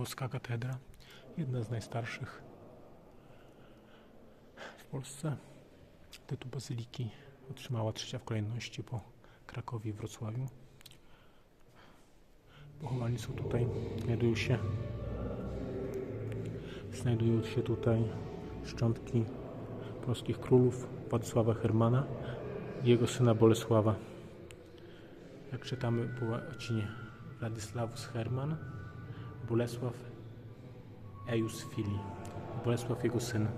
Włoska katedra, jedna z najstarszych w Polsce. Tytuł bazyliki otrzymała trzecia w kolejności po Krakowie i Wrocławiu. Pochowani są tutaj, znajdują się znajdują się tutaj szczątki polskich królów Władysława Hermana i jego syna Bolesława. Jak czytamy po łacinie Władysławus Herman, Bolesław Ejus Fili, Bolesław jego syn.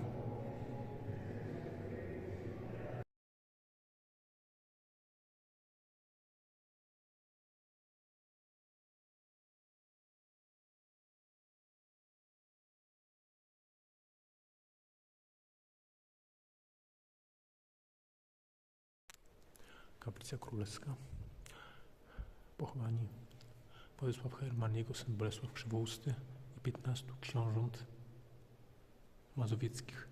Kaplica Królewska. Pochowani Władysław Herman, jego syn Bolesław Krzywousty i 15 książąt mazowieckich.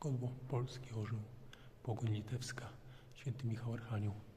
Godło Polski Orzeł, Pogoń Litewska, Święty Michał Archanioł.